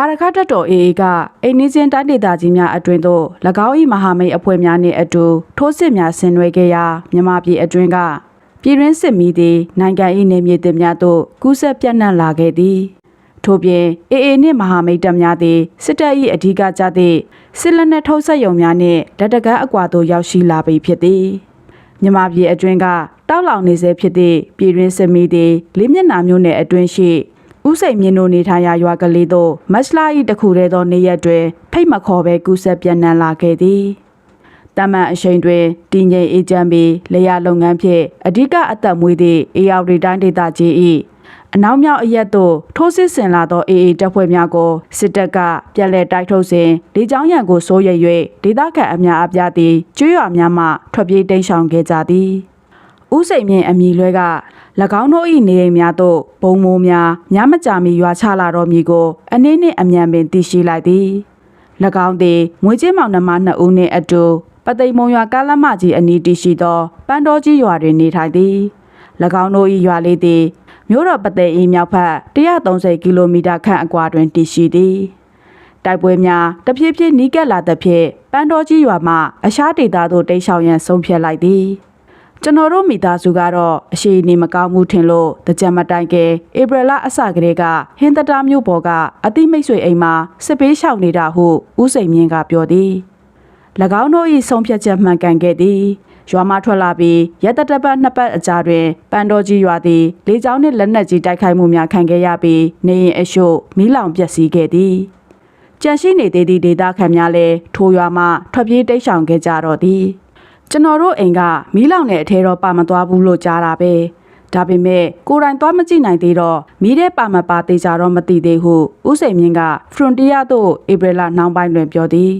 အာရခတက်တော် AA ကအိန္ဒိချင်းတိုင်းဒေသကြီးများအတွင်းသို့၎င်း၏မဟာမိတ်အဖွဲ့များနှင့်အတူထိုးစစ်များဆင်နွှဲခဲ့ရာမြန်မာပြည်အတွင်းကပြည်တွင်းစစ်မီသည်နိုင်ငံ၏နေမြေတင်များသို့ကူးစက်ပြန့်နှံ့လာခဲ့သည်ထို့ပြင် AA နှင့်မဟာမိတ်တပ်များသည်စစ်တပ်၏အဓိကကြသည့်စစ်လက်နက်ထုတ်ဆက်ရုံများနှင့်လက်တကမ်းအကွာသို့ရောက်ရှိလာပြီဖြစ်သည်မြန်မာပြည်အတွင်းကတောက်လောင်နေစေဖြစ်သည့်ပြည်တွင်းစစ်မီးသည်လေးမျက်နှာမျိုးနယ်အတွင်းရှိ ဥစိန်မြင့်တို့နေထိုင်ရာရွာကလေးသို့မတ်လ၏တစ်ခုတည်းသောနေ့ရက်တွင်ဖိတ်မခေါ်ဘဲကူးဆက်ပြန့်နှံ့လာခဲ့သည်တမန်အရှိန်တွင်တည်ငြိမ်အေးချမ်းပြီးလေယာလုပ်ငန်းဖြင့်အဓိကအသက်မွေးသည့်အေယာဝတီတိုင်းဒေသကြီး၏အနောက်မြောက်အရက်သို့ထိုးစစ်ဆင်လာသောအေအေတပ်ဖွဲ့များကိုစစ်တပ်ကပြန်လည်တိုက်ထုတ်စဉ်လေကြောင်းရန်ကိုစိုးရိမ်၍ဒေသခံအများအပြားသည်ကျွေးရွာများမှထွက်ပြေးတိမ်းရှောင်ခဲ့ကြသည်ဥစိန်မြင့်အမည်လွဲက၎ င်းတို့၏နေအိမ်များသို့ဘုံမိုးများညမကြမီရွာချလာတော်မူကိုအနည်းနှင့်အမြန်ပင်သိရှိလိုက်သည်၎င်းသည်မွေးချင်းမောင်နှမနှစ်ဦးနှင့်အတူပသိမ်မုံရွာကားလမ်းမကြီးအနီးတည်ရှိသောပန်းတော်ကြီးရွာတွင်နေထိုင်သည်၎င်းတို့၏ရွာလေးသည်မြို့တော်ပသိမ်၏မြောက်ဘက်130ကီလိုမီတာခန့်အကွာတွင်တည်ရှိသည်တိုက်ပွဲများတဖြည်းဖြည်းနီးကပ်လာသဖြင့်ပန်းတော်ကြီးရွာမှအရှားဒေသသို့တိတ်ရှောင်ရန်ဆုံးဖြတ်လိုက်သည် ကျွန်တော်တို့မိသားစုကတော့အရှိန်နေမကောင်းမှုထင်လို့တကြံမတိုင်ကဧပြီလအစကလေးကဟင်းတတာမျိုးပေါ်ကအတိမိတ်ဆွေအိမ်မှာစစ်ပေးရှောင်နေတာဟုဦးစိန်မြင့်ကပြောသည်၎င်းတို့၏ဆုံးဖြတ်ချက်မှန်ကန်ခဲ့သည်ရွာမထွက်လာပြီးရက်တတပတ်နှစ်ပတ်အကြာတွင်ပန်တော်ကြီးရွာသည်လေကြောင်းနှင့်လက်နက်ကြီးတိုက်ခိုက်မှုများခံခဲ့ရပြီးနေရင်အရှို့မီးလောင်ပျက်စီးခဲ့သည်ကြန့်ရှိနေသေးသည့်ဒေသခံများလည်းထိုရွာမှထွက်ပြေးတိတ်ဆောင်ခဲ့ကြတော့သည် ကျွန်တော်တို့အိမ်ကမီးလောင်တဲ့အထဲတော့ပါမသွားဘူးလို့ကြားတာပဲဒါပေမဲ့ကိုယ်တိုင်သွားမကြည့်နိုင်သေးတော့မီးတဲ့ပါမပါသေးကြတော့မသိသေးဟုဥစိန်မြင့်ကဖရွန်တီးယားသို့ဧပြီလနှောင်းပိုင်းတွင်ပြောသည်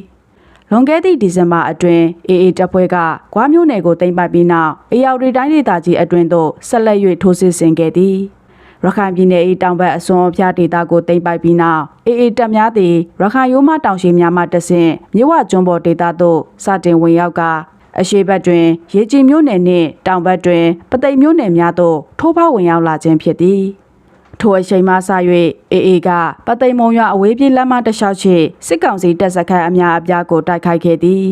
လွန်ခဲ့သည့်ဒီဇင်ဘာအတွင်းအေအေတပ်ဖွဲ့ကကွားမျိုးနယ်ကိုတင်ပိုက်ပြီးနောက်အေယော်ရီတိုင်းဒေသကြီးအတွင်းသို့ဆက်လက်၍ထိုးစစ်ဆင်ခဲ့သည်ရခိုင်ပြည်နယ်၏တောင်ဘက်အစွန်အဖျားဒေသကိုတင်ပိုက်ပြီးနောက်အေအေတပ်များသည်ရခိုင်ရိုးမတောင်ရှိများမှတဆင့်မြဝကျွန်းပေါ်ဒေသသို့စတင်ဝင်ရောက်ကာ အရှိဘက်တွင်ရေကြည်မြို့နယ်နှင့်တောင်ဘက်တွင်ပသိမ်မြို့နယ်များသို့ထိုးဖောက်ဝင်ရောက်လာခြင်းဖြစ်သည်ထိုအချိန်မှစ၍အေအေကပသိမ်မုံရွာအဝေးပြေးလမ်းမတစ်လျှောက်ရှိစစ်ကောင်စီတပ်စခန်းအများအပြားကိုတိုက်ခိုက်ခဲ့သည်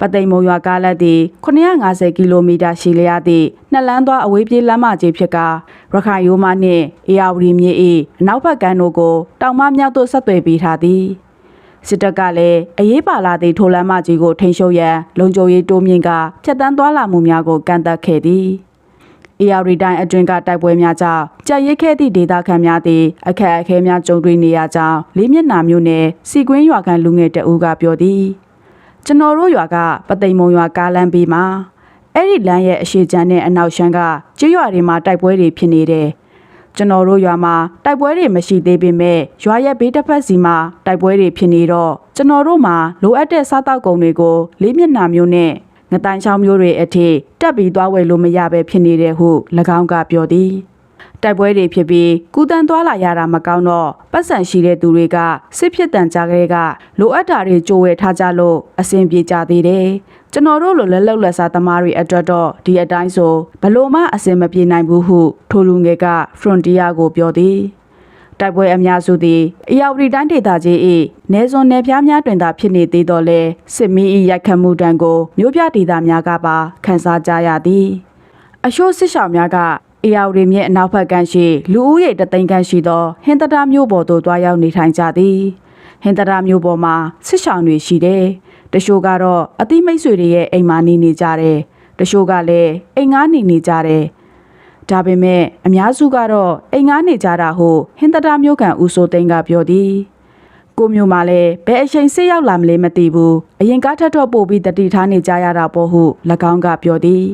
ပသိမ်မုံရွာကားလက်သည်950ကီလိုမီတာရှည်လျားသည့်နှစ်လမ်းသွားအဝေးပြေးလမ်းမကြီးဖြစ်ကာရခိုင်ရိုးမနှင့်အေယာဝတီမြေ၏အနောက်ဘက်ကမ်းတို့ကိုတောင်မမြောက်သို့ဆက်သွယ်ပေးထားသည် စစ်တပ်ကလည်းအရေးပါလာသည့်ထိုလမ်းမကြီးကိုထိန်းချုပ်ရန်လုံခြုံရေးတိုးမြင့်ကဖျက်ဆီးသွားလာမှုများကိုကန့်သတ်ခဲ့သည်။ AR တိုင်းအတွင်းကတိုက်ပွဲများကြောင့်ကြာရစ်ခဲ့သည့်ဒေသခံများသည်အခက်အခဲများကြုံတွေ့နေရကြောင်းလေးမျက်နှာမျိုးနယ်စီကွင်းရွာကန်လူငယ်တအူးကပြောသည်။ကျွန်တော်တို့ရွာကပသိမ်မုံရွာကားလမ်းဘေးမှာအဲ့ဒီလမ်းရဲ့အရှိချမ်းနဲ့အနောက်ရှမ်းကကျွရွာတွေမှာတိုက်ပွဲတွေဖြစ်နေတယ်။ ကျွန်တော်တို့ရွာမှာတိုက်ပွဲတွေမရှိသေးပေမဲ့ရွာရဲ့ဘေးတစ်ဖက်စီမှာတိုက်ပွဲတွေဖြစ်နေတော့ကျွန်တော်တို့မှာလိုအပ်တဲ့စားတောက်ကုန်တွေကိုလေးမျက်နှာမျိုးနဲ့ငတိုင်းချောင်းမျိုးတွေအထိတက်ပြီးသွားဝယ်လို့မရပဲဖြစ်နေတယ်ဟု၎င်းကပြောသည်တိုက်ပွဲတွေဖြစ်ပြီးကူတန်းသွားလာရတာမကောင်းတော့ပတ်စံရှိတဲ့သူတွေကစစ်ဖြစ်တန်ကြကလေးကလိုအပ်တာတွေကြိုးဝယ်ထားကြလို့အဆင်ပြေကြသေးတယ် ကျွန်တော်တို့လိုလက်လောက်လက်စားသမားတွေအတွက်တော့ဒီအတိုင်းဆိုဘလို့မှအဆင်မပြေနိုင်ဘူးဟုထိုလူငယ်က Frontier ကိုပြောသည်တိုက်ပွဲအများစုသည်အယောက်ရီတိုင်းဒေသကြီး၏နေစွန်နယ်ဖျားများတွင်သာဖြစ်နေသေးတော့လဲစစ်မီး၏ရိုက်ခတ်မှုတံကိုမြို့ပြဒေသများကပါခန်းစားကြရသည်အရှိုးစစ်ရှောင်များကအေယာဝတီမြစ်အနောက်ဘက်ကမ်းရှိလူဦးရေတသိန်းခန့်ရှိသောဟင်္တတာမြို့ပေါ်သို့တွားရောက်နေထိုင်ကြသည်ဟင်္တတာမြို့ပေါ်မှာစစ်ရှောင်တွေရှိတယ် တချို့ကတော့အသိမိတ်ဆွေတွေရဲ့အိမ်မှာနေနေကြတယ်တချို့ကလည်းအိမ်ငားနေနေကြတယ်ဒါပေမဲ့အများစုကတော့အိမ်ငားနေကြတာဟုဟင်္တတာမြို့ကန်ဦးစိုးသိန်းကပြောသည်ကိုမျိုးမှလည်းဘယ်အချိန်စစ်ရောက်လာမလဲမသိဘူးအရင်ကားထက်တော့ပို့ပြီးတတိထားနေကြရတာပေါ့ဟု၎င်းကပြောသည်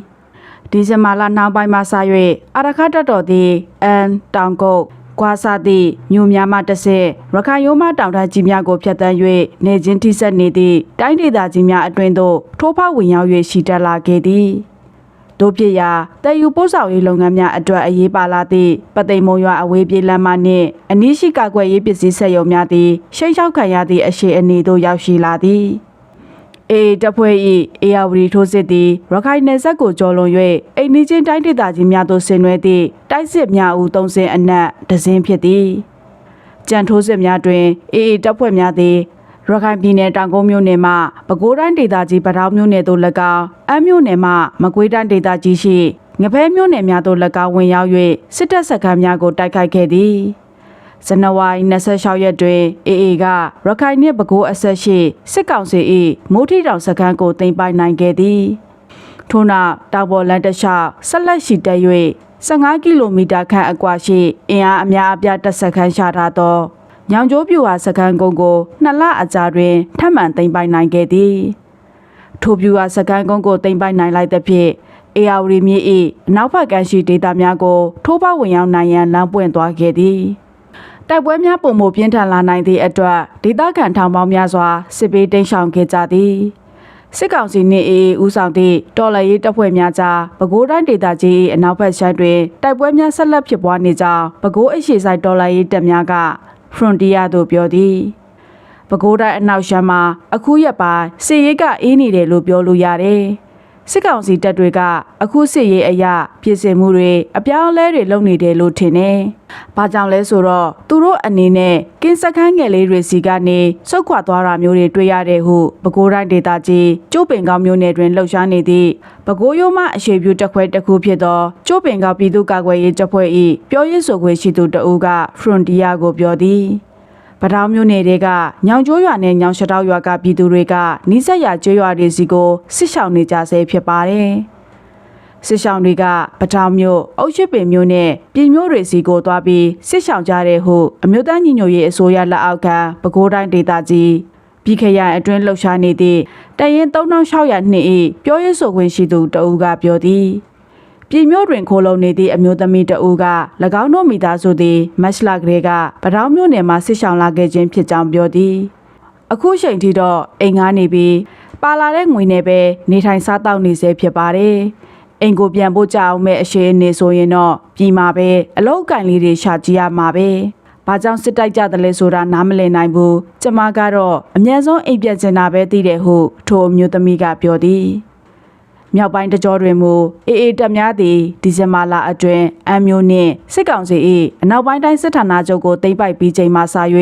ဒီဇင်ဘာလနောက်ပိုင်းမှာစ၍အရခတ်တက်တော်သည်အန်တောင်ကုတ် ကွာစာသည့်မြို့များမှတစ်ဆင့်ရခိုင်ရိုးမတောင်တန်းကြီးများကိုဖျက်ဆီး၍နေချင်းထိဆက်နေသည့်တိုင်းဒေသကြီးများအတွင်းသို့ထိုးဖောက်ဝင်ရောက်၍ရှိတက်လာခဲ့သည်တို့ဖြစ်ရာတည်ယူပို့ဆောင်ရေးလုပ်ငန်းများအတွက်အရေးပါလာသည့်ပသိမ်မုံရွာအဝေးပြေးလမ်းမနှင့်အနီးရှိကာကွယ်ရေးပစ္စည်းဆက်ရုံများသည်ရှိတ်ချောက်ခံရသည့်အရှိအနေသို့ရောက်ရှိလာသည် အေတပ်ဖွဲ့၏အေယာဝတီထိုးစစ်သည်ရခိုင်နယ်စပ်ကိုကျော်လွန်၍အိမ်နီးချင်းတိုင်းဒေသကြီးများသို့ဆင်နွှဲသည့်တိုက်စစ်များဦးသုံးစင်းအနက်ဒဇင်းဖြစ်သည်ကြံထိုးစစ်များတွင်အေအေတပ်ဖွဲ့များသည်ရခိုင်ပြည်နယ်တောင်ကုန်းမြို့နယ်မှပဲခူးတိုင်းဒေသကြီးပတောင်းမြို့နယ်သို့၎င်းအမ်းမြို့နယ်မှမကွေးတိုင်းဒေသကြီးရှိငဖဲမြို့နယ်များသို့၎င်းဝင်ရောက်၍စစ်တပ်စခန်းများကိုတိုက်ခိုက်ခဲ့သည် ဇန်နဝါရီ26ရက်တွင်အေအေကရခိုင်နှင့်ပဲခူးအဆက်ရှိစစ်ကောင်စီ၏မိုးထီတောင်စခန်းကိုသိမ်းပိုက်နိုင်ခဲ့သည်ထို့နောက်တောင်ပေါ်လမ်းတစ်လျှောက်ဆက်လက်ရှိတက်၍15ကီလိုမီတာခန့်အကွာရှိအင်အားအများအပြားတပ်စခန်းရှာထားသောညောင်ကျိုးပြူဟာစခန်းကုန်းကိုနှစ်လအကြာတွင်ထပ်မံသိမ်းပိုက်နိုင်ခဲ့သည်ထိုပြူဟာစခန်းကုန်းကိုသိမ်းပိုက်နိုင်လိုက်သဖြင့်အေယာဝတီမြေ၏အနောက်ဘက်ကမ်းရှိဒေသများကိုထိုးပေါက်ဝင်ရောက်နိုင်ရန်လမ်းပွင့်သွားခဲ့သည် တိုက်ပွဲများပုံမပြင်းထန်လာနိုင်သည့်အတွက်ဒေသခံထောင်ပေါင်းများစွာစစ်ပေးတိမ်းရှောင်ခဲ့ကြသည်စစ်ကောင်စီနှင့်အေးဦးဆောင်သည့်တော်လှန်ရေးတပ်ဖွဲ့များကြားပဲခူးတိုင်းဒေသကြီး၏အနောက်ဘက်ခြမ်းတွင်တိုက်ပွဲများဆက်လက်ဖြစ်ပွားနေကြောင်းပဲခူးအရှိဆိုင်တော်လှန်ရေးတပ်များက Frontier သို့ပြောသည်ပဲခူးတိုင်းအနောက်ရှမ်းမှာအခုရက်ပိုင်းစစ်ရေးကအေးနေတယ်လို့ပြောလို့ရတယ် စစ်ကောင်စီတပ်တွေကအခုစစ်ရေးအရာပြည်စင်မှုတွေအပြောင်းအလဲတွေလုပ်နေတယ်လို့ထင်တယ်။ဘာကြောင့်လဲဆိုတော့သူတို့အနေနဲ့ကင်းစခန်းငယ်လေးတွေစီကနေစုတ်ခွာသွားတာမျိုးတွေတွေ့ရတယ်ဟုပဲခူးတိုင်းဒေသကြီးကျိုးပင်ကောင်းမျိုးနယ်တွင်လှုပ်ရှားနေသည့်ပဲခူးရိုးမှအရှိပြူတက်ခွဲတစ်ခုဖြစ်သောကျိုးပင်ကောင်းပြည်သူ့ကာကွယ်ရေးတပ်ဖွဲ့၏ပြောရေးဆိုခွင့်ရှိသူတအူးက Frontier ကိုပြောသည်။ ပထောင်မျိုးနယ်တွေကညောင်ကျိုးရွာနဲ့ညောင်ရှတောက်ရွာကပြည်သူတွေကနီးစပ်ရာကျွရွာတွေစီကိုစစ်ရှောင်နေကြဆဲဖြစ်ပါတယ်။စစ်ရှောင်တွေကပထောင်မျိုးအုတ်ရှိပင်မျိုးနဲ့ပြည်မျိုးတွေစီကိုသွားပြီးစစ်ရှောင်ကြတဲ့ဟုအမျိုးသားညီညွတ်ရေးအစိုးရလက်အောက်ခံပဲခူးတိုင်းဒေသကြီးပြည်ခရိုင်အတွင်းလှုပ်ရှားနေသည့်တရင်3600နှစ်၏ပြောရေးဆိုခွင့်ရှိသူတအူးကပြောသည်။ ပြည်မျိုးတွင်ခိုးလုံနေသည့်အမျိုးသမီးတဦးက၎င်းတို့မိသားစုသည်မတ်လကလေးကပတောင်းမျိုးနယ်မှာဆစ်ဆောင်လာခဲ့ခြင်းဖြစ်ကြောင်းပြောသည်အခုချိန်ထိတော့အိမ်ငားနေပြီးပါလာတဲ့ငွေနဲ့ပဲနေထိုင်စားတောက်နေစေဖြစ်ပါတယ်အိမ်ကိုပြန်ဖို့ကြအောင်မဲ့အရှိအနေဆိုရင်တော့ပြည်မှာပဲအလောက်ကန်လေးတွေရှာကြည့်ရမှာပဲဘာကြောင့်စစ်တိုက်ကြတယ်လဲဆိုတာနားမလည်နိုင်ဘူးကျမကတော့အမြဲဆုံးအိမ်ပြန်ကျင်တာပဲသိတယ်ဟုထိုအမျိုးသမီးကပြောသည် မြောက်ပိုင်းတကြောတွင်မူအေအေတက်များသည်ဒီဇင်ဘာလအတွင်းအမ်မျိုးနှင့်စစ်ကောင်စီ၏အနောက်ပိုင်းတိုင်းစစ်ဌာနချုပ်ကိုသိမ်းပိုက်ပြီးချိန်မှစ၍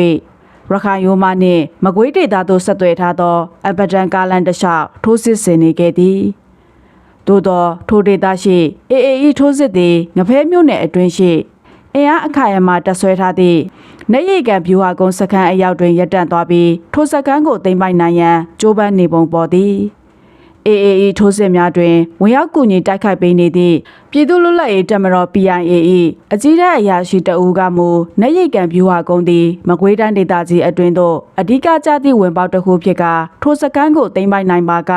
ရခိုင်ရိုးမနှင့်မကွေးဒေသသို့ဆက်သွယ်ထားသောအပဒန်ကာလန်တလျှောက်ထိုးစစ်ဆင်နေခဲ့သည်သို့သောထိုဒေသရှိအေအေဤထိုးစစ်သည်ငဖဲမျိုးနယ်အတွင်းရှိအင်အားအခါရမတက်ဆွဲထားသည့်နေရိတ်ကံဗျူဟာကုန်းစခန်းအရောက်တွင်ရပ်တန့်သွားပြီးထိုစခန်းကိုသိမ်းပိုက်နိုင်ရန်ကြိုးပမ်းနေပုံပေါ်သည် AAE ထိုးစစ်များတွင်ဝင်ရောက်ကူညီတိုက်ခိုက်ပေးနေသည့်ပြည်သူ့လွတ်လပ်ရေးတပ်မတော် PIAE အကြီးတဲ့အရာရှိတအူးကမူနေရိတ်ကံဗျူဟာကုန်းသည်မကွေးတိုင်းဒေသကြီးအတွင်းသို့အဓိကကျသည့်ဝင်ပေါက်တစ်ခုဖြစ်ကထိုစကန်းကိုသိမ်းပိုက်နိုင်ပါက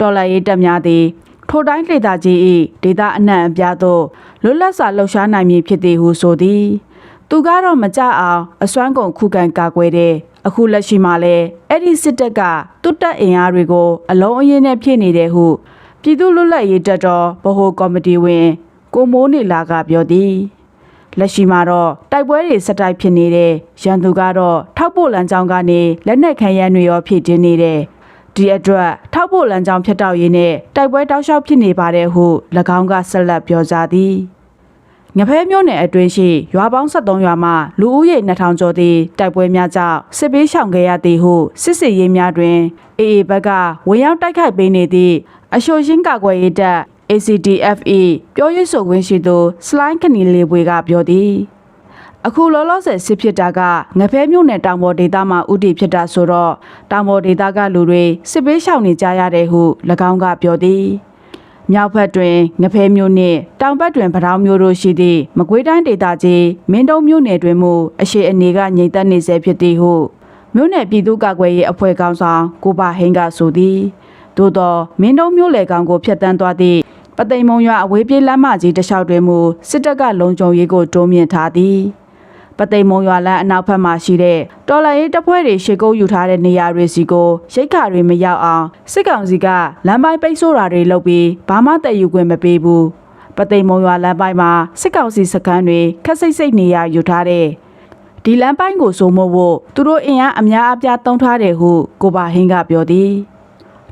တော်လှန်ရေးတပ်များသည်ထိုတိုင်းဒေသကြီး၏ဒေသအနှံ့အပြားသို့လွတ်လပ်စွာလှုပ်ရှားနိုင်မည်ဖြစ်သည်ဟုဆိုသည်သူကတော့မကြအောင်အစွမ်းကုန်ခုခံကာကွယ်တဲ့ အခုလက်ရှိမှာလဲအဲ့ဒီစစ်တပ်ကတွတ်တက်အင်အားတွေကို အလုံးအရင်နဲ့ဖြည့်နေတယ်ဟုပြည်သူ့လွတ်လပ်ရေးတပ်တော်ဗဟိုကော်မတီဝင် ကိုမိုးနေလာကပြောသည်လက်ရှိမှာတော့တိုက်ပွဲတွေစက်တိုက်ဖြစ်နေတဲ့ရန်သူကတော့ထောက်ပို့လမ်းကြောင်းကနေလက်နက်ခံရန်တွေရောဖြည့်တင်းနေတယ်ဒီအတွက်ထောက်ပို့လမ်းကြောင်းဖြတ်တောက်ရင်းနဲ့တိုက်ပွဲတောက်လျှောက်ဖြစ်နေပါတယ်ဟု၎င်းကဆက်လက်ပြောကြားသည် ငဖဲမျိုးနယ်အတွင်းရှိရွာပေါင်း73ရွာမှလူဦးရေ2000ကျော်သည်တိုက်ပွဲများကြောင့်စစ်ပေးရှောင်ခဲ့ရသည်ဟုစစ်စေးရေးများတွင်အေအေဘက်ကဝင်ရောက်တိုက်ခိုက်ပေးနေသည့်အရှိုရှင်းကာကွယ်ရေးတပ် ACDFE ပြောရေးဆိုခွင့်ရှိသူစလိုင်းခနီလေးပွေကပြောသည်အခုလောလောဆယ်စစ်ဖြစ်တာကငဖဲမြို့နယ်တောင်ပေါ်ဒေသမှာဥတီဖြစ်တာဆိုတော့တောင်ပေါ်ဒေသကလူတွေစစ်ပေးရှောင်နေကြရတယ်ဟု၎င်းကပြောသည် မြောက်ဘက်တွင်ငဖဲမျိုးနှင့်တောင်ဘက်တွင်ပထောင်မျိုးတို့ရှိသည့်မကွေးတိုင်းဒေသကြီးမင်းတုံမျိုးနယ်တွင်မူအရှိအနေကငြိမ်သက်နေဆဲဖြစ်သည်ဟုမြို့နယ်ပြည်သူ့ကာကွယ်ရေးအဖွဲ့ကောင်ဆောင်ကိုပါဟင်းကဆိုသည်သို့သောမင်းတုံမျိုးလေကောင်ကိုဖျက်တမ်းသွားသည့်ပသိမ်မုံရွာအဝေးပြေးလမ်းမကြီးတစ်လျှောက်တွင်မူစစ်တပ်ကလုံခြုံရေးကိုတိုးမြင့်ထားသည် ပသိမ်မုံရွာလမ်းအနောက်ဘက်မှာရှိတဲ့တော်လိုင်းရေးတပ်ဖွဲ့တွေရှေ့ကုန်းယူထားတဲ့နေရာတွေစီကိုရိတ်ခါတွေမရောက်အောင်စစ်ကောင်စီကလမ်းပိုင်းပိတ်ဆို့တာတွေလုပ်ပြီးဘာမှတည်ယူခွင့်မပေးဘူးပသိမ်မုံရွာလမ်းပိုင်းမှာစစ်ကောင်စီစခန်းတွေခက်စိတ်စိတ်နေရာယူထားတဲ့ဒီလမ်းပိုင်းကိုစိုးမိုးဖို့သူတို့အင်အားအများအပြားတုံးထားတယ်ဟုကိုပါဟင်းကပြောသည်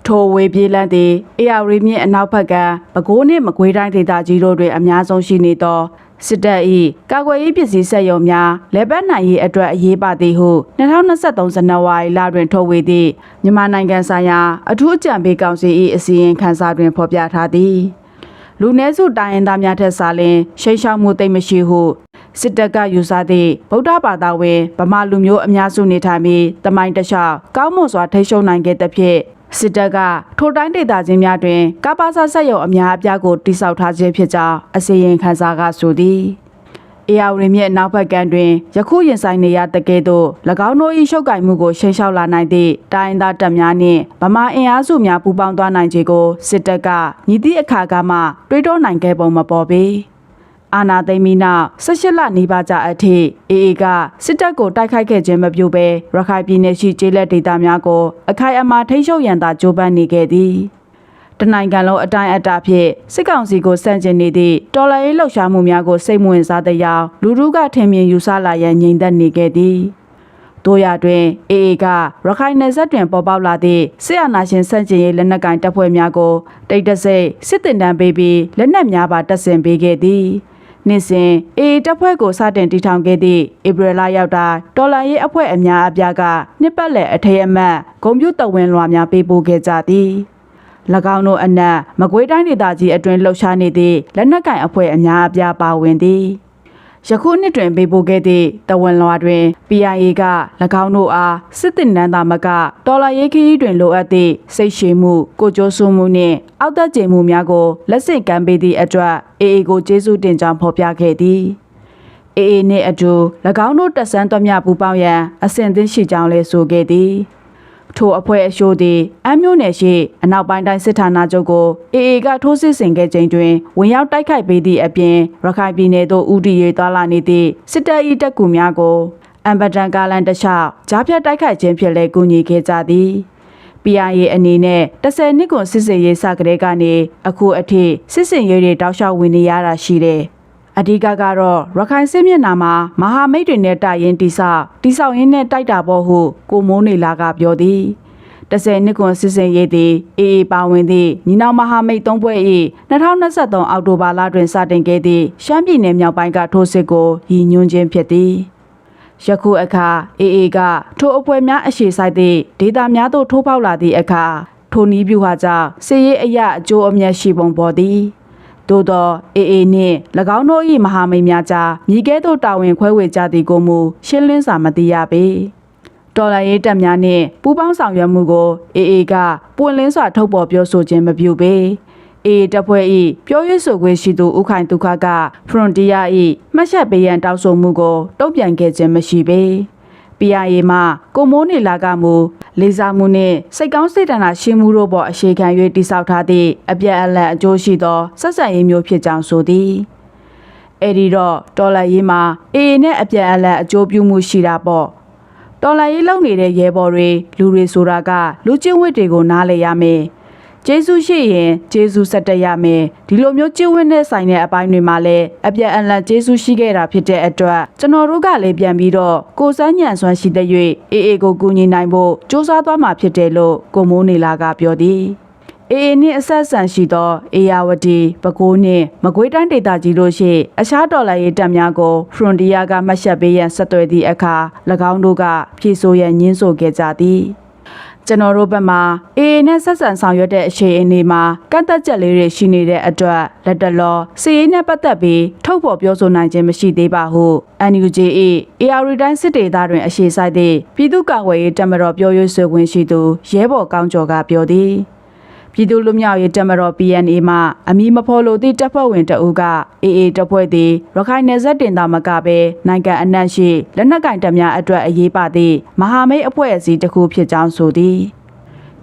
ထိုဝေပြေးလန်းသည်အေယာရီမြင့်အနောက်ဘက်ကပဲခူးနှင့်မကွေးတိုင်းဒေသကြီးတို့တွင်အများဆုံးရှိနေသော စစ်တပ်၏ကာကွယ်ရေးပစ္စည်းစက်ရုံများလက်ပတ်နိုင်ရေးအတွက်အရေးပါသည်ဟု2023ဇန်နဝါရီလတွင်ထုတ်ဝေသည့်မြန်မာနိုင်ငံဆိုင်ရာအထူးအကြံပေးကောင်စီ၏အစည်းအဝေးခန်းစာတွင်ဖော်ပြထားသည်လူနည်းစုတိုင်းရင်းသားများထက်စာလင်ရှိန်ရှောက်မှုသိမ့်မရှိဟုစစ်တပ်ကယူဆသည့်ဗုဒ္ဓဘာသာဝင်ဗမာလူမျိုးအများစုနေထိုင်ပြီးတမိုင်းတခြားကောင်းမွန်စွာထိရှုံနိုင်ခဲ့သဖြင့် စစ်တပ်ကထိုတိုင်းဒေသချင်းများတွင်ကပ္ပစာဆက်ရုံအများအပြားကိုတိစောက်ထားခြင်းဖြစ်ကြောင်းအစီရင်ခံစာကဆိုသည်အေယာဝရီမြစ်နောက်ဘက်ကမ်းတွင်ယခုရင်ဆိုင်နေရတကယ်သို့၎င်းတို့၏ရှုပ်ကိုင်မှုကိုရှင်းရှောက်လာနိုင်သည့်တိုင်းသားတပ်များနှင့်ဗမာအင်အားစုများပူးပေါင်းသွားနိုင်ခြေကိုစစ်တပ်ကညီသည့်အခါကမှတွေးတောနိုင်ခဲ့ပုံမပေါ်ပေ။ အာနာသိမ့်ပြီးနောက်18လနီးပါးကြာအထိအေအေကစစ်တပ်ကိုတိုက်ခိုက်ခဲ့ခြင်းမပြုဘဲရခိုင်ပြည်နယ်ရှိကျေးလက်ဒေသများကိုအခိုင်အမာထိန်းချုပ်ရန်သာကြိုးပမ်းနေခဲ့သည်တနိုင်ငံလုံးအတိုင်းအတာဖြင့်စစ်ကောင်စီကိုစန့်ကျင်နေသည့်တော်လှန်ရေးလှုပ်ရှားမှုများကိုစိတ်မဝင်စားတဲ့ကြောင်လူထုကထင်မြင်ယူဆလာရန်ငြိမ်သက်နေခဲ့သည်တို့ရတွင်အေအေကရခိုင်နယ်စပ်တွင်ပေါ်ပေါက်လာသည့်စစ်အာဏာရှင်ဆန့်ကျင်ရေးလက်နက်ကင်တပ်ဖွဲ့များကိုတိတ်တဆိတ်စစ်တင်တန်းပေးပြီးလက်နက်များပါတပ်ဆင်ပေးခဲ့သည် နှစ်စဉ်အေတပ်ဖွဲ့ကိုစတင်တည်ထောင်ခဲ့သည့်ဧပြီလရောက်တာတော်လန်ရေးအဖွဲ့အများအပြားကနှစ်ပတ်လည်အထက်အမတ်ဂုံပြူတဝင်းလွှာများပေးပို့ခဲ့ကြသည်၎င်းတို့အနက်မကွေးတိုင်းဒေသကြီးအတွင်းလှုပ်ရှားနေသည့်လက်နက်ကင်အဖွဲ့အများအပြားပါဝင်သည် ယခုနှစ်တွင်ပေးပို့ခဲ့သည့်တဝန်လွှာတွင် PIA က၎င်းတို့အားစစ်တင်နန်းသားမကတော်လာရေးခရီးတွင်လိုအပ်သည့်စိတ်ရှည်မှုကိုကြိုးဆူမှုနှင့်အောက်သက်ကျေမှုများကိုလက်စိတ်ကမ်းပေးသည့်အတွက်အေအေကိုကျေးဇူးတင်ကြောင်းဖော်ပြခဲ့သည်အေအေနှင့်အတူ၎င်းတို့တက်ဆန်းသွမျှပူပေါင်းရန်အစဉ်သင်းရှိကြောင်းလည်းဆိုခဲ့သည် ထိုအဖွဲ့အရှိုးသည်အမျိုးနယ်ရှိအနောက်ပိုင်းတိုင်းစစ်ဌာနချုပ်ကိုအေအေကထိုးစစ်ဆင်ခဲ့ချိန်တွင်ဝင်ရောက်တိုက်ခိုက်ပေးသည့်အပြင်ရခိုင်ပြည်နယ်သို့ဦးတည်ရေးသွားလာနေသည့်စစ်တပ်၏တပ်ကူများကိုအမ်ဘဒန်ကာလန်တခြားကြားဖြတ်တိုက်ခိုက်ခြင်းဖြင့်လည်းကူညီခဲ့ကြသည် PIA အနေနဲ့10နှစ်ကိုစစ်စင်ရေးစကတဲ့ကနေအခုအထိစစ်စင်ရေးတွေတောက်လျှောက်ဝင်နေရတာရှိတယ်။ အဓိကကတော့ရခိုင်စစ်မျက်နှာမှာမဟာမိတ်တွေနဲ့တိုက်ရင်တိဆောက်တိဆောက်ရင်းနဲ့တိုက်တာပေါ့ဟုကိုမိုးနေလာကပြောသည်။10နှစ်ကွန်စစ်စင်ရေးသည်အေးအေးပါဝင်သည့်ညီနောင်မဟာမိတ်သုံးဖွဲ့၏2023အောက်တိုဘာလတွင်စတင်ခဲ့သည့်ရှမ်းပြည်နယ်မြောက်ပိုင်းကထိုးစစ်ကိုရည်ညွှန်းခြင်းဖြစ်သည်။ယခုအခါအေအေကထိုအပွဲများအရှိဆိုင်သည့်ဒေတာများသို့ထိုးပေါက်လာသည့်အခါထိုနီးပြူဟာကြောင့်စစ်ရေးအရာအကျိုးအမြတ်ရှိပုံပေါ်သည် သို့သောအေအေနှင့်၎င်းတို့၏မဟာမိတ်များကြားမြေကဲသို့တာဝန်ခွဲဝေကြသည်ကိုမူရှင်းလင်းစွာမသိရပေတော်လိုင်းရေးတပ်များနှင့်ပူးပေါင်းဆောင်ရွက်မှုကိုအေအေကပွင့်လင်းစွာထုတ်ပေါ်ပြောဆိုခြင်းမပြုပေအေတပ်ဖွဲ့၏ပြောရေးဆိုခွင့်ရှိသူဥခိုင်ဒုက္ခကဖရွန်တီးယား၏မှတ်ချက်ပေးရန်တောင်းဆိုမှုကိုတုံ့ပြန်ခဲ့ခြင်းမရှိပေ။ PIA မှကိုမိုးနေလာကမူလေးစားမှုနှင့်စိတ်ကောင်းစိတ်တနာရှိမှုတို့ပေါ်အခြေခံ၍တိစောက်ထားသည့်အပြည့်အလတ်အကျိုးရှိသောဆက်ဆံရေးမျိုးဖြစ်ကြောင်းဆိုသည်။အဲဒီတော့တော်လိုက်ရေးမှာအေအေနဲ့အပြည့်အလတ်အကျိုးပြုမှုရှိတာပေါ့။တော်လိုက်ရေးလုပ်နေတဲ့ရဲဘော်တွေလူတွေဆိုတာကလူချင်းဝတ်တွေကိုနားလည်ရမယ်။ ကျေးဇူးရှိရင်ကျေးဇူးဆက်တက်ရမယ်ဒီလိုမျိုးကျင့်ဝတ်နဲ့ဆိုင်တဲ့အပိုင်းတွေမှာလည်းအပြတ်အလန့်ကျေးဇူးရှိခဲ့တာဖြစ်တဲ့အတွက်ကျွန်တော်တို့ကလည်းပြန်ပြီးတော့ကိုစန်းညံစွမ်းရှိတဲ့၍အေးအေးကိုကူညီနိုင်ဖို့စူးစမ်းသွားမှာဖြစ်တယ်လို့ကိုမိုးနေလာကပြောသည်အေအေနှင့်အဆက်ဆန်ရှိသောအေယာဝတီပဲခူးနှင့်မကွေးတိုင်းဒေသကြီးတို့ရှိအခြားတော်လှန်ရေးတပ်များကိုဖရွန်တီးယားကမှတ်ချက်ပေးရန်ဆက်သွယ်သည့်အခါ၎င်းတို့ကဖြည့်ဆို့ရန်ညှင်းဆိုခဲ့ကြသည် ကျွန်တော်တို့ဘက်မှာအေအေနဲ့ဆက်ဆံဆောင်ရွက်တဲ့အခြေအနေမှာကန့်သက်ချက်လေးတွေရှိနေတဲ့အတွက်လက်တလောစီရေးနဲ့ပတ်သက်ပြီးထုတ်ဖော်ပြောဆိုနိုင်ခြင်းမရှိသေးပါဟု NUJA AR တိုင်းစစ်ဒေသတွင်အရှိဆိုင်သည့်ပြည်သူ့ကာကွယ်ရေးတပ်မတော်ပြောရေးဆိုခွင့်ရှိသူရဲဘော်ကောင်းကျော်ကပြောသည် ပြည်သူ့လူမျိုးရေးတပ်မတော် PNA မှအမည်မဖော်လိုသည့်တပ်ဖွဲ့ဝင်တအုပ်က AA တပ်ဖွဲ့သည်ရခိုင်နယ်စပ်တင်သားမကပဲနိုင်ငံအနှံ့ရှိလက်နက်ကင်တပ်များအတွက်အရေးပါသည့်မဟာမိတ်အဖွဲ့အစည်းတစ်ခုဖြစ်ကြောင်းဆိုသည်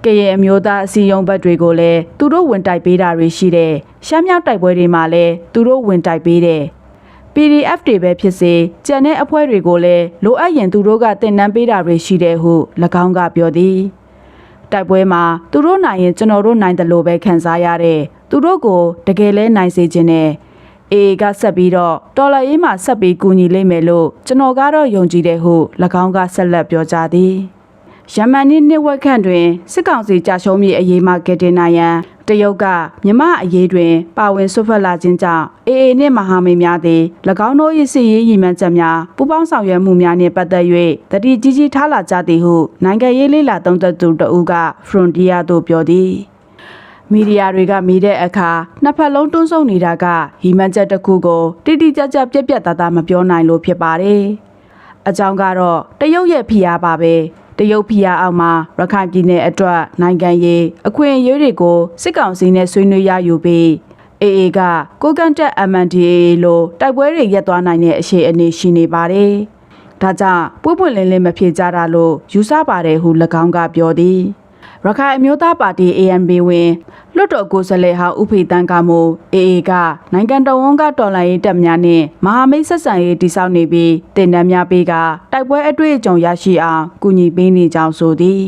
ကရဲ့အမျိုးသားအစည်းအရုံးဘက်တွေကိုလည်းသူတို့ဝင်တိုက်ပေးတာတွေရှိတယ်။ရှမ်းမြောက်တိုက်ပွဲတွေမှာလည်းသူတို့ဝင်တိုက်ပေးတယ်။ PDF တွေပဲဖြစ်စေကြံတဲ့အဖွဲ့တွေကိုလည်းလိုအပ်ရင်သူတို့ကတင်နန်းပေးတာတွေရှိတယ်ဟု၎င်းကပြောသည်။ တိုက်ပွဲမှာသူတို့နိုင်ရင်ကျွန်တော်တို့နိုင်တယ်လို့ပဲခံစားရတဲ့သူတို့ကိုတကယ်လဲနိုင်စေခြင်းနဲ့အေကဆက်ပြီးတော့တော်လာရေးမှာဆက်ပြီးကူညီလိမ့်မယ်လို့ကျွန်တော်ကတော့ယုံကြည်တယ်ဟု၎င်းကဆက်လက်ပြောကြားသည် ယမန်နေ့နှစ်ဝက်ခန့်တွင်စစ်ကောင်စီကြာရှုံးမြေအရေးမှကတင်နိုင်ရန်တရုတ်ကမြမအရေးတွင် ပါဝင်ဆွတ်ဖက်လာခြင်းကြောင့်အေအေနှင့်မဟာမိတ်များသည်၎င်းတို့၏စစ်ရေးရည်မှန်းချက်များပူးပေါင်းဆောင်ရွက်မှုများနှင့်ပတ်သက်၍တတိကြီးကြီးထားလာကြသည်ဟုနိုင်ငံရေးလေးလာသုံးသက်သူတဦးက Frontier သို့ပြောသည်မီဒီယာတွေကမိတဲ့အခါနှစ်ဖက်လုံးတွန်းဆုံနေတာကဟီမန်ချက်တစ်ခုကိုတိတိကျကျပြက်ပြက်သားသားမပြောနိုင်လို့ဖြစ်ပါတယ်။အကြောင်းကတော့တရုတ်ရဲ့ဖိအားပါပဲ။ တရုတ်ဖိအားအောက်မှာရခိုင်ပြည်နယ်အတွက်နိုင်ငံရေးအခွင့်အရေးတွေကိုစစ်ကောင်စီနဲ့ဆွေးနွေးရယူပြီးအေအေကကိုကန်တက် MNDAA လို့တိုက်ပွဲတွေရက်သွားနိုင်တဲ့အခြေအနေရှိနေပါတယ်။ဒါကြောင့်ပွပွင့်လင်းလင်းမဖြစ်ကြတာလို့ယူဆပါတယ်ဟု၎င်းကပြောသည်။ ရခိုင်အမျိုးသားပါတီ ANP ဝင်လွတ်တော်ကိုယ်စားလှယ်ဟောင်းဥဖေတန်းကမို့ AA ကနိုင်ငံတော်ဝန်ကတော်လှန်ရေးတပ်များနဲ့မဟာမိတ်ဆက်ဆံရေးတည်ဆောက်နေပြီးတင်ဒဏ်များပေးကတိုက်ပွဲအတွေ့အကြုံရရှိအောင်ကူညီပေးနေကြောင်းဆိုသည်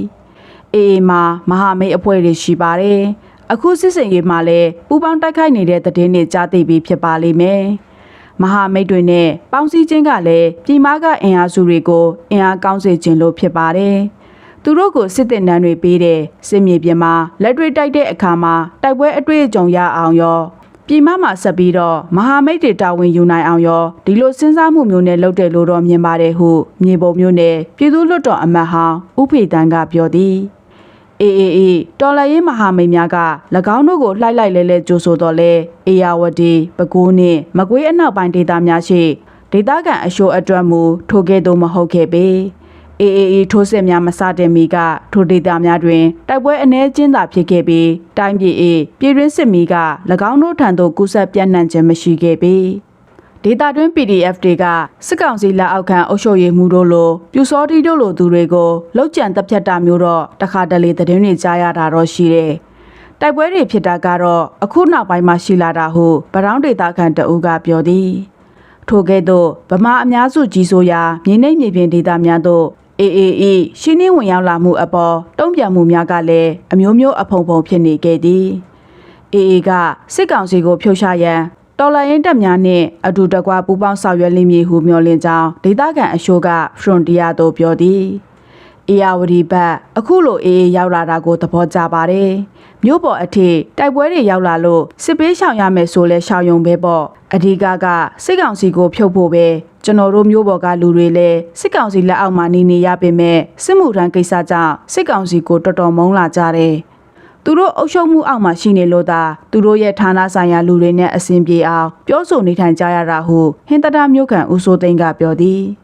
AA မှာမဟာမိတ်အဖွဲ့တွေရှိပါတယ်အခုစစ်စင်ရေးမှာလည်းပူပေါင်းတိုက်ခိုက်နေတဲ့သတင်းတွေကြားသိပြီးဖြစ်ပါလိမ့်မယ်မဟာမိတ်တွေနဲ့ပေါင်းစည်းခြင်းကလည်းပြည်မားကအင်အားစုတွေကိုအင်အားကောင်းစေခြင်းလို့ဖြစ်ပါတယ်။ သူတို့ကိုစစ်တင်တန်းတွေပေးတဲ့စစ်မြေပြင်မှာလက်တွေ့တိုက်တဲ့အခါမှာတိုက်ပွဲအတွေ့အကြုံရအောင်ရောပြည်မမှာဆက်ပြီးတော့မဟာမိတ်တွေတာဝန်ယူနိုင်အောင်ရောဒီလိုစဉ်းစားမှုမျိုးနဲ့လုပ်တယ်လို့တော့မြင်ပါတယ်ဟုမြေပုံမျိုးနဲ့ပြည်သူ့လွတ်တော်အမတ်ဟောင်းဥဖေတန်းကပြောသည်အေးအေးအေးတော်လရေးမဟာမိတ်များက၎င်းတို့ကိုလှိုက်လိုက်လဲလဲကြိုးဆိုတော့လဲအေယာဝတီပဲခူးနှင့်မကွေးအနောက်ပိုင်းဒေသများရှိဒေသခံအရှိုးအတွက်မူထိုကဲ့သို့မဟုတ်ခဲ့ပေ အေးအေးအေးထိုးစစ်များမစတင်မီကထိုဒေသများတွင်တိုက်ပွဲအ ਨੇ ကျင်းသာဖြစ်ခဲ့ပြီးတိုင်းပြည်အေးပြည်တွင်းစစ်မီက၎င်းတို့ထံသို့ကူးဆက်ပြန့်နှံ့ခြင်းမရှိခဲ့ပေဒေတာတွင်း PDF တွေကစစ်ကောင်စီလက်အောက်ခံအုပ်ချုပ်ရေးမှုတို့လိုပြူစောတိတို့လိုသူတွေကိုလောက်ကျန်တပ်ဖြတ်တာမျိုးတော့တခါတလေသတင်းတွေကြားရတာတော့ရှိတယ်။တိုက်ပွဲတွေဖြစ်တာကတော့အခုနောက်ပိုင်းမှာရှိလာတာဟုဗရောင်းဒေတာခံတအူးကပြောသည်။ထို့ကဲ့သို့ဗမာအများစုကြီးစိုးရာမြေနှိမ့်မြေပြင်ဒေတာများသို့ AAE ရှင်းနှင်းဝင်ရောက်လာမှုအပေါ်တုံ့ပြန်မှုများကလည်းအမျိုးမျိုးအဖုံဖုံဖြစ်နေခဲ့သည်။ AA ကစစ်ကောင်စီကိုဖြုတ်ချရန်တော်လိုင်းတပ်များနှင့်အတူတကွပူးပေါင်းဆောင်ရွက်လိမ့်မည်ဟုမျှော်လင့်ကြောင်းဒေသခံအရှိုးက Frontier သို့ပြောသည်။ အေယာဝတီဘက်အခုလိုအေးအေးရောက်လာတာကိုသဘောကျပါတယ်။မြို့ပေါ်အထိတိုက်ပွဲတွေရောက်လာလို့စစ်ပေးရှောင်ရမယ်ဆိုလဲရှောင်ယုံပဲပေါ့။အဓိကကစစ်ကောင်စီကိုဖြုတ်ဖို့ပဲကျွန်တော်တို့မျိုးပေါ်ကလူတွေလည်းစစ်ကောင်စီလက်အောက်မှာနေနေရပေမဲ့စစ်မှုထမ်းကိစ္စကြောင့်စစ်ကောင်စီကိုတော်တော်မုန်းလာကြတယ်။သူတို့အုပ်ချုပ်မှုအောက်မှာရှိနေလို့သာသူတို့ရဲ့ဌာနဆိုင်ရာလူတွေနဲ့အဆင်ပြေအောင်ပြောဆိုနေထိုင်ကြရတာဟုဟင်တတာမျိုးခံဦးစိုးသိန်းကပြောသည်။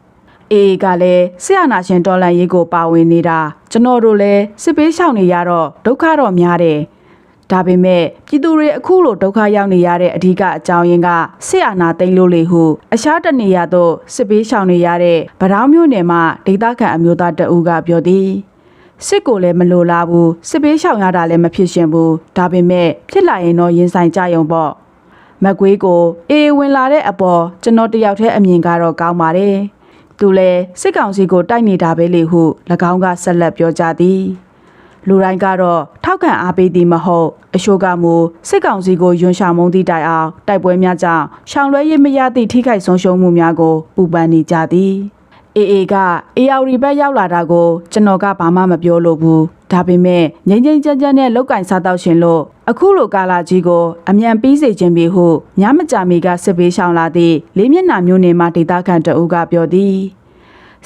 အေကလည်းဆရာနာရှင်တော်လန်ရေးကိုပါဝင်နေတာကျွန်တော်တို့လည်းစစ်ပေးရှောင်နေရတော့ဒုက္ခတော့များတယ်။ဒါပေမဲ့ပြည်သူတွေအခုလိုဒုက္ခရောက်နေရတဲ့အဓိကအကြောင်းရင်းကစစ်အာဏာသိမ်းလို့လေဟုအရှားတနေရသို့စစ်ပေးရှောင်နေရတဲ့ဗရောင်းမျိုးနယ်မှာဒေသခံအမျိုးသားတအူးကပြောသည်စစ်ကိုလည်းမလိုလားဘူးစစ်ပေးရှောင်ရတာလည်းမဖြစ်ရှင်ဘူးဒါပေမဲ့ဖြစ်လာရင်တော့ရင်ဆိုင်ကြရုံပေါ့မကွေးကိုအေးဝင်လာတဲ့အပေါ်ကျွန်တော်တယောက်တည်းအမြင်ကတော့ကောင်းပါတယ် သူလည်းစစ်ကောင်စီကိုတိုက်နေတာပဲလေဟု၎င်းကဆက်လက်ပြောကြသည်လူတိုင်းကတော့ထောက်ခံအားပေးသည်မဟုတ်အရှိုးကမူစစ်ကောင်စီကိုယွန်ရှာမုန်းသည့်တိုင်အောင်တိုက်ပွဲများကြောင့်ရှောင်လွှဲရေးမရသည့်ထိခိုက်ဆုံးရှုံးမှုများကိုပူပန်နေကြသည် အေအေကအေယာရီဘက်ရောက်လာတာကိုကျွန်တော်ကဘာမှမပြောလို့ဘူးဒါပေမဲ့ငိမ့်ငိမ့်ကြမ်းကြမ်းနဲ့လောက်ကင်စားတော့ရှင်လို့အခုလိုကာလာကြီးကိုအမြန်ပြီးစေခြင်းပြီဟုညမကြမီကစစ်ပေးရှောင်လာသည့်လေးမျက်နှာမျိုးနေမှဒေတာခန့်တအုပ်ကပြောသည်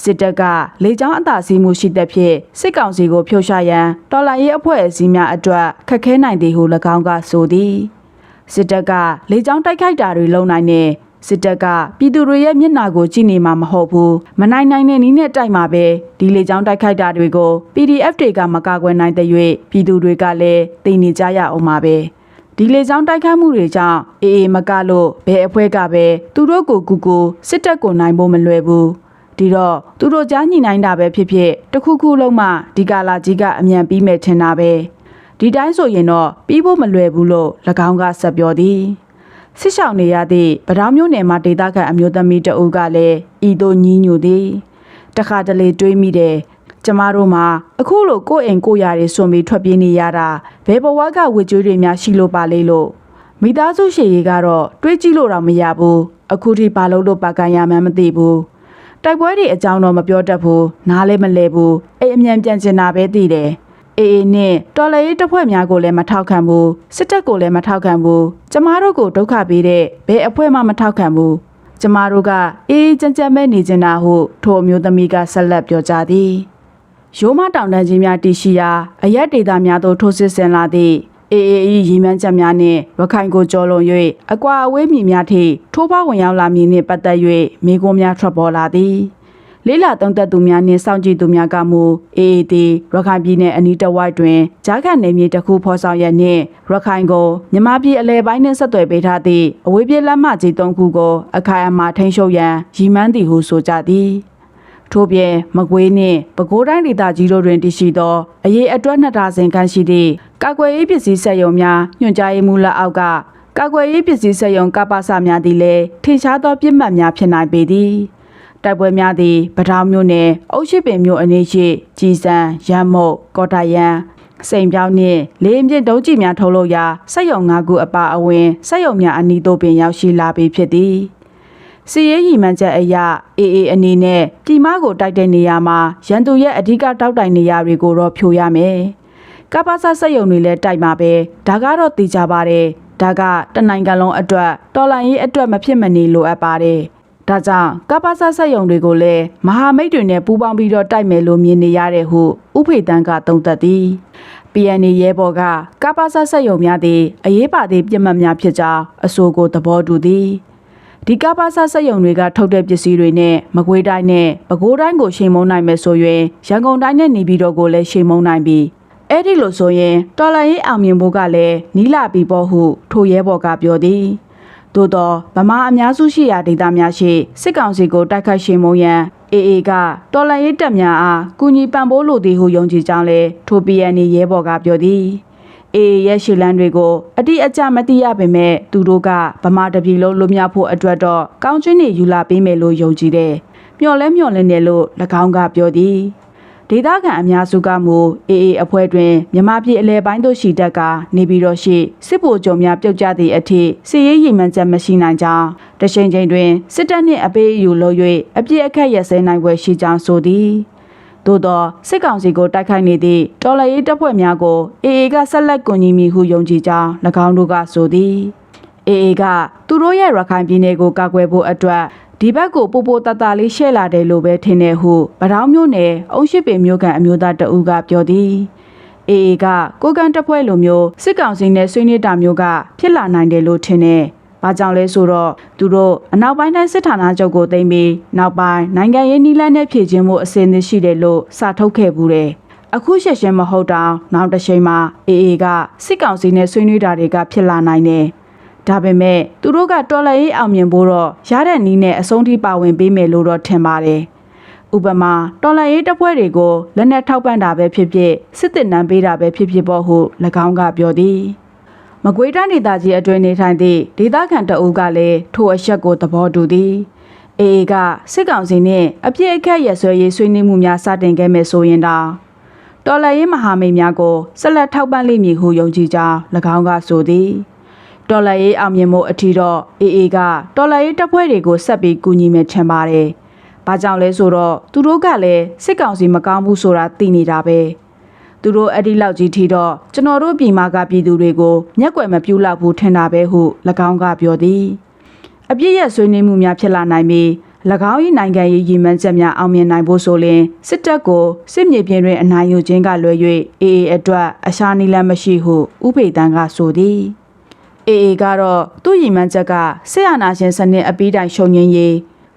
စစ်တပ်ကလေကြောင်းအသာစီးမှုရှိတဲ့ဖြင့်စစ်ကောင်စီကိုဖြုတ်ချရန်တော်လှန်ရေးအဖွဲ့အစည်းများအတွက်ခက်ခဲနိုင်သည်ဟု၎င်းကဆိုသည်စစ်တပ်ကလေကြောင်းတိုက်ခိုက်တာတွေလုပ်နိုင်တဲ့ စစ်တပ်ကပြည်သူတွေရဲ့မျက်နှာကိုကြည့်နေမှာမဟုတ်ဘူးမနိုင်နိုင်တဲ့နီးနဲ့တိုက်မှာပဲဒီလေကြောင်းတိုက်ခိုက်တာတွေကို PDF တွေကမကာကွယ်နိုင်တဲ့၍ပြည်သူတွေကလည်းသိနေကြရအောင်ပါပဲဒီလေကြောင်းတိုက်ခိုက်မှုတွေကြောင့်အေးအေးမကလို့ဘယ်အဖွဲ့ကပဲသူတို့ကိုကူကူစစ်တပ်ကိုနိုင်ဖို့မလွယ်ဘူးဒီတော့သူတို့ကြားညှိနှိုင်းတာပဲဖြစ်ဖြစ်တခုခုလုံးမှဒီကာလာကြီးကအမြန်ပြီးမဲ့ထင်တာပဲဒီတိုင်းဆိုရင်တော့ပြီးဖို့မလွယ်ဘူးလို့၎င်းကဆက်ပြောသည် စစ်ဆောင်နေရသည့်ဗဒေါမျိုးနယ်မှာဒေသခံအမျိုးသမီးတအုပ်ကလည်းဤသို့ညင်းညူသည်တခါတလေတွေးမိတယ်ကျမတို့မှာအခုလိုကိုယ့်အိမ်ကိုယ့်ယာတွေစွန့်ပြီးထွက်ပြေးနေရတာဘယ်ဘဝကဝေကျွေးတွေများရှိလို့ပါလေလို့မိသားစုရှည်ရေးကတော့တွေးကြည့်လို့တော့မရဘူးအခုထိဘာလို့လို့ပါကန်ရမှန်းမသိဘူးတိုက်ပွဲတွေအကြောင်းတော့မပြောတတ်ဘူးနားလည်းမလဲဘူးအဲ့အမြန်ပြန်ကျင်တာပဲသိတယ် အေအေနဲ့တော်လှန်ရေးတပ်ဖွဲ့များကိုလည်းမထောက်ခံဘူးစစ်တပ်ကိုလည်းမထောက်ခံဘူးကျမတို့ကိုဒုက္ခပေးတဲ့ဘယ်အဖွဲ့မှမထောက်ခံဘူးကျမတို့ကအေးအေးကြမ်းကြမ်းပဲနေကြတာဟုထိုအမျိုးသမီးကဆက်လက်ပြောကြားသည်ရိုးမတောင်တန်းကြီးများတည်ရှိရာအရက်ဒေတာများသို့ထိုးစစ်ဆင်လာသည့်အေအေအီရီမန်းချက်များနှင့်ရခိုင်ကိုကြော်လွန်၍အကွာအဝေးမြည်များထိထိုးပေါဝင်ရောက်လာမည်နှင့်ပတ်သက်၍မိကုံးများထွက်ပေါ်လာသည် လေးလာတုံးသက်သူများနှင့်စောင့်ကြည့်သူများကမူအေအေတီရခိုင်ပြည်နယ်အနီးတစ်ဝိုက်တွင်ဂျားကန်နယ်မြေတစ်ခုဖော်ဆောင်ရနှင့်ရခိုင်ကိုမြန်မာပြည်အလဲပိုင်းနှင့်ဆက်သွယ်ပေးထားသည့်အဝေးပြေးလက်မကြီး၃ခုကိုအခိုင်အမာထိန်းချုပ်ရန်ရည်မှန်းသည်ဟုဆိုကြသည်ထို့ပြင်မကွေးနှင့်ပဲခူးတိုင်းဒေသကြီးတို့တွင်တည်ရှိသောအရေးအတွက်နှစ်ဒါဇင်ခန့်ရှိသည့်ကာကွယ်ရေးပစ္စည်းစက်ရုံများညွှန်ကြားရေးမှူးလက်အောက်ကကာကွယ်ရေးပစ္စည်းစက်ရုံကပ္ပစများသည်လည်းထင်ရှားသောပြစ်မှတ်များဖြစ်နိုင်ပေသည် တိုက်ပွဲများသည့်ပထောင်မြို့နယ်အုတ်ရှိပင်မြို့အနီးရှိကြည်စံရမ်းမုတ်ကော်တာယန်စိန်ပြောင်းနှင့်လေးမြင့်တုံးကြီးများထုတ်လုပ်ရာစက်ရုံ၅ခုအပါအဝင်စက်ရုံများအနီးသို့ပင်ရောက်ရှိလာပြီဖြစ်သည်စီရေးရီမှန်းချက်အရအေအေအနေနဲ့ပြည်မကိုတိုက်တဲ့နေရာမှာရန်သူရဲ့အဓိကတောက်တိုင်နေရာတွေကိုတော့ဖြိုရမယ်ကပ္ပစစက်ရုံတွေလည်းတိုက်မှာပဲဒါကတော့သိကြပါတယ်ဒါကတနိုင်ငံလုံးအတွက်တော်လိုင်းရေးအတွက်မဖြစ်မနေလိုအပ်ပါတယ် ဒါကြောင့်ကပ္ပစဆက်ယုံတွေကိုလည်းမဟာမိတ်တွေနဲ့ပူးပေါင်းပြီးတော့တိုက်မယ်လို့မြင်နေရတဲ့ဟုဥဖေတန်းကသုံးသပ်သည် PNA ရဲဘော်ကကပ္ပစဆက်ယုံများသည်အရေးပါသည့်ပြစ်မှတ်များဖြစ်ကြောင်းအဆိုကိုသဘောတူသည်ဒီကပ္ပစဆက်ယုံတွေကထုတ်တဲ့ပစ္စည်းတွေနဲ့မကွေးတိုင်းနဲ့ပဲခူးတိုင်းကိုချိန်မုံနိုင်မယ်ဆိုရင်ရန်ကုန်တိုင်းနဲ့နေပြည်တော်ကိုလည်းချိန်မုံနိုင်ပြီးအဲ့ဒီလိုဆိုရင်တော်လန်ရေးအောင်မြင်ဖို့ကလည်းနီးလာပြီပေါ့ဟုထိုရဲဘော်ကပြောသည် သို့တော့ဗမာအများစုရှိရာဒေသများရှိစစ်ကောင်စီကိုတိုက်ခိုက်ရှင်မုံရန်အေအေကတော်လှန်ရေးတပ်များအားကူညီပံ့ပိုးလိုသည်ဟုယုံကြည်ကြောင်းလဲထို PNA ရဲဘော်ကပြောသည်အေအေရဲ့ရှီလန်းတွေကိုအတိအကျမသိရပေမဲ့သူတို့ကဗမာတပြည်လုံးလွတ်မြောက်ဖို့အတွက်တော့ကောင်းချင်းနေယူလာပေးမယ်လို့ယုံကြည်တယ်။မျှော်လဲမျှော်လင့်တယ်လို့၎င်းကပြောသည်။ ဒေသခံအများစုကမူအေအေအဖွဲ့တွင်မြမပြည်အလဲပိုင်းသို့ရှိတတ်ကနေပြီးတော့ရှိစစ်ဗိုလ်ချုပ်များပြုတ်ကျသည့်အထိစစ်ရေးရည်မှန်းချက်မရှိနိုင်ကြောင်းတရှိန်ချိန်တွင်စစ်တပ်နှင့်အပေးအယူလုပ်၍အပြစ်အခက်ရစဲနိုင်ွယ်ရှိကြောင်းဆိုသည်သို့သောစစ်ကောင်စီကိုတိုက်ခိုက်နေသည့်တော်လှန်ရေးတပ်ဖွဲ့များကိုအေအေကဆက်လက်ကူညီမည်ဟုယုံကြည်ကြောင်း၎င်းတို့ကဆိုသည်အေအေကသူတို့ရဲ့ရခိုင်ပြည်နယ်ကိုကာကွယ်ဖို့အတွက် ဒီဘက်ကိုပို့ပို့တတလေးရှဲ့လာတယ်လို့ပဲထင်တယ်ဟုဗတောင်းမျိုးနယ်အုံရှိပင်မျိုးကန်အမျိုးသားတအူးကပြောသည်အေအေကကိုကန်တပ်ဖွဲ့လိုမျိုးစစ်ကောင်စီနဲ့ဆွေးနွေးတာမျိုးကဖြစ်လာနိုင်တယ်လို့ထင်တယ်။ဘာကြောင့်လဲဆိုတော့သူတို့အနောက်ပိုင်းတိုင်းစစ်ဌာနချုပ်ကိုသိမ်းပြီးနောက်ပိုင်းနိုင်ငံရေးနီးလန်းနဲ့ဖြည့်ခြင်းမှုအစင်းသစ်ရှိတယ်လို့စာထုတ်ခဲ့ဘူးတယ်။အခုရှက်ရှင်းမဟုတ်တောင်နောက်တစ်ချိန်မှာအေအေကစစ်ကောင်စီနဲ့ဆွေးနွေးတာတွေကဖြစ်လာနိုင်တယ်။ ဒါပေမဲ့သူတို့ကတော်လှန်ရေးအောင်မြင်ဖို့တော့ရတဲ့နီးနဲ့အဆုံးထိပါဝင်ပေးမယ်လို့တော့ထင်ပါတယ်။ဥပမာတော်လှန်ရေးတပ်ဖွဲ့တွေကိုလက်နက်ထောက်ပံ့တာပဲဖြစ်ဖြစ်စစ်တပ်နမ်းပေးတာပဲဖြစ်ဖြစ်ပေါ့ဟု၎င်းကပြောသည်မကွေးတိုင်းဒေသကြီးအတွင်းနေထိုင်သည့်ဒေသခံတအုပ်ကလည်းထိုအချက်ကိုသဘောတူသည်အေအေကစစ်ကောင်စီနှင့်အပြစ်အခက်ရဆွဲရေးဆွေးနွေးမှုများစတင်ခဲ့မယ်ဆိုရင်တောင်တော်လှန်ရေးမဟာမိတ်များကိုဆက်လက်ထောက်ပံ့လိမ့်မည်ဟုယုံကြည်ကြောင်း၎င်းကဆိုသည် တော်လှန်ရေးအောင်မြင်မှုအထီတော့အေအေကတော်လှန်ရေးတပ်ဖွဲ့တွေကိုဆက်ပြီးကူညီမယ်ထင်ပါတယ်။ဘာကြောင့်လဲဆိုတော့သူတို့ကလည်းစစ်ကောင်စီမကောင်းဘူးဆိုတာသိနေတာပဲ။သူတို့အဲ့ဒီလောက်ကြီးထီတော့ကျွန်တော်တို့ပြည်မာကပြည်သူတွေကိုမျက်ကွယ်မပြူလောက်ဘူးထင်တာပဲဟု၎င်းကပြောသည်။အပြစ်ရဲ့ဆွေးနွေးမှုများဖြစ်လာနိုင်ပြီး၎င်း၏နိုင်ငံရေးရည်မှန်းချက်များအောင်မြင်နိုင်ဖို့ဆိုရင်စစ်တပ်ကိုစစ်မြေပြင်တွင်အနိုင်ယူခြင်းကလွယ်၍အေအေအတွက်အရှာနီလန်းမရှိဟုဥပေတန်းကဆိုသည်။ အေအေကတော့သူ့ရည်မှန်းချက်ကစစ်အာဏာရှင်စနစ်အပြီးတိုင်ရှုံငင်းရေး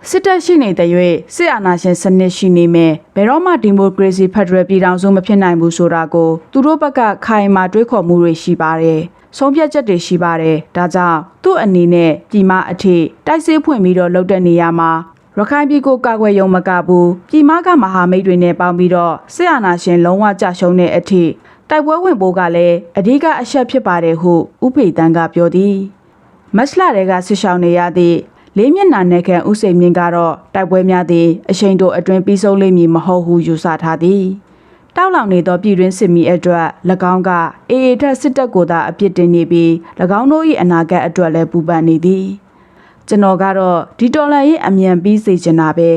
စစ်တပ်ရှိနေတဲ့၍စစ်အာဏာရှင်စနစ်ရှိနေမယ်ဘယ်တော့မှဒီမိုကရေစီဖက်ဒရယ်ပြည်ထောင်စုမဖြစ်နိုင်ဘူးဆိုတာကိုသူတို့ဘက်ကခိုင်မာတွေးခေါ်မှုတွေရှိပါတယ်ဆုံးဖြတ်ချက်တွေရှိပါတယ်ဒါကြောင့်သူ့အနေနဲ့ပြည်မအထိတိုက်စစ်ဖွင့်ပြီးတော့လုပ်တဲ့နေရာမှာရခိုင်ပြည်ကိုကာကွယ်ရုံမကဘူးပြည်မကမဟာမိတ်တွေနဲ့ပေါင်းပြီးတော့စစ်အာဏာရှင်လုံးဝကြရှုံးတဲ့အထိ တိုက်ပွဲဝင်ဖို့ကလည်းအဓိကအချက်ဖြစ်ပါတယ်ဟုဥဖေတန်းကပြောသည်မတ်လတဲကဆစ်ဆောင်နေရသည့်လေးမျက်နှာနယ်ခံဥစိန်မြင့်ကတော့တိုက်ပွဲများသည်အရှိန်တို့အတွင်းပြီးဆုံးလိမ့်မည်မဟုတ်ဟုယူဆထားသည်တောက်လောင်နေသောပြည်တွင်းစစ်မီအတွက်၎င်းကအေအေထက်စစ်တပ်ကိုသာအပြစ်တင်နေပြီး၎င်းတို့၏အနာဂတ်အတွက်လည်းပူပန်နေသည်ကျွန်တော်ကတော့ဒီတော်လန်ရေးအမြန်ပြီးစေချင်တာပဲ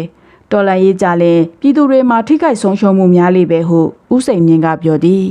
တော်လန်ရေးကြလဲပြည်သူတွေမှာထိခိုက်ဆုံးရှုံးမှုများလိမ့်ပဲဟုဥစိန်မြင့်ကပြောသည်